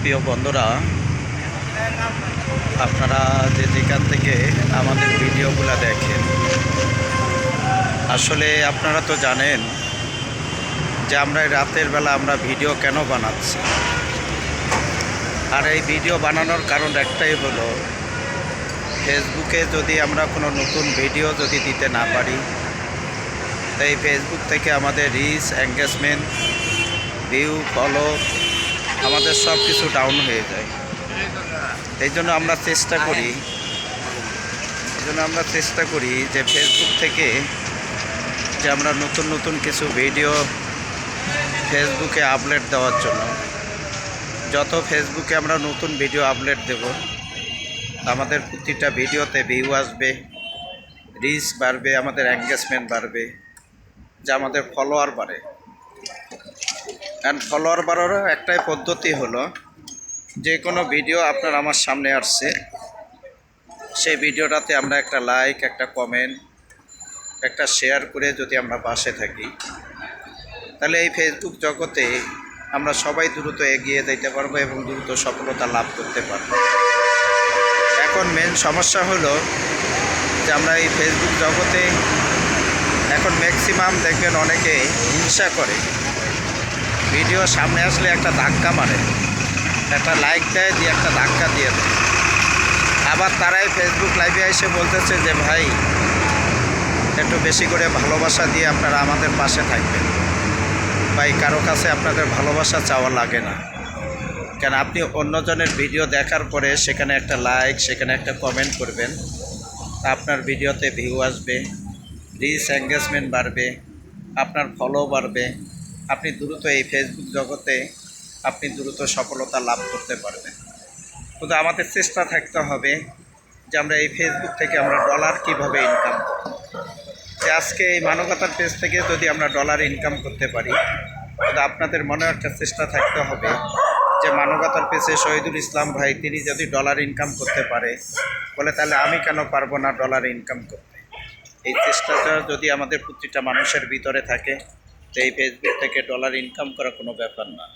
প্রিয় বন্ধুরা, আপনারা যে যেখান থেকে আমাদের ভিডিওগুলো দেখেন, আসলে আপনারা তো জানেন যে আমরা রাতের বেলা আমরা ভিডিও কেন বানাচ্ছি। আর এই ভিডিও বানানোর কারণ একটাই হলো, ফেসবুকে যদি আমরা কোনো নতুন ভিডিও যদি দিতে না পারি, তাই ফেসবুক থেকে আমাদের রিচ এঙ্গেজমেন্ট ভিউ ফলো আমাদের সব কিছু ডাউন হয়ে যায়। এই জন্য আমরা চেষ্টা করি, এই জন্য আমরা চেষ্টা করি যে ফেসবুক থেকে যে আমরা নতুন নতুন কিছু ভিডিও ফেসবুকে আপলোড দেওয়ার জন্য, যত ফেসবুকে আমরা নতুন ভিডিও আপলোড দেব, আমাদের প্রতিটা ভিডিওতে ভিউ আসবে রিচ বাড়বে, আমাদের এঙ্গেজমেন্ট বাড়বে, যা আমাদের ফলোয়ার বাড়ে। অ্যান্ড ফলোয়ার বাড়ারও একটাই পদ্ধতি হলো, যে কোনো ভিডিও আপনার আমার সামনে আসছে, সেই ভিডিওটাতে আমরা একটা লাইক একটা কমেন্ট একটা শেয়ার করে যদি আমরা পাশে থাকি, তাহলে এই ফেসবুক জগতে আমরা সবাই দ্রুত এগিয়ে যেতে পারব এবং দ্রুত সফলতা লাভ করতে পারব। এখন মেন সমস্যা হলো যে আমরা এই ফেসবুক জগতে এখন ম্যাক্সিমাম দেখবেন অনেকে হিংসা করে। ভিডিও সামনে আসলে একটা ধাক্কা মারে। একটা লাইক দেয়, দিয়ে একটা ধাক্কা দিয়ে দেয়। আবার তারাই ফেসবুক লাইভে এসে বলতেছে যে, ভাই, একটু বেশি করে ভালোবাসা দিয়ে আপনারা আমাদের পাশে থাকবেন। ভাই, কারও কাছে আপনাদের ভালোবাসা চাওয়া লাগে না। কেন, আপনি অন্যজনের ভিডিও দেখার পরে সেখানে একটা লাইক সেখানে একটা কমেন্ট করবেন। আপনার ভিডিওতে ভিউ আসবে রিচ এঙ্গেজমেন্ট বাড়বে, আপনার ফলো বাড়বে। আপনি দ্রুত এই ফেসবুক জগতে আপনি দ্রুত সফলতা লাভ করতে পারবেন। কিন্তু আমাদের চেষ্টা থাকতে হবে যে আমরা এই ফেসবুক থেকে আমরা ডলার কীভাবে ইনকাম করব। যে আজকে এই মানবতার পেজ থেকে যদি আমরা ডলার ইনকাম করতে পারি কিন্তু আপনাদের মনে একটা চেষ্টা থাকতে হবে যে মানবতার পেজে শহীদুল ইসলাম ভাই, তিনি যদি ডলার ইনকাম করতে পারে, বলে তাহলে আমি কেন পারব না ডলার ইনকাম করতে? এই চেষ্টাটা যদি আমাদের প্রতিটা মানুষের ভিতরে থাকে তো এই ফেসবুক থেকে ডলার ইনকাম করা কোনো ব্যাপার না।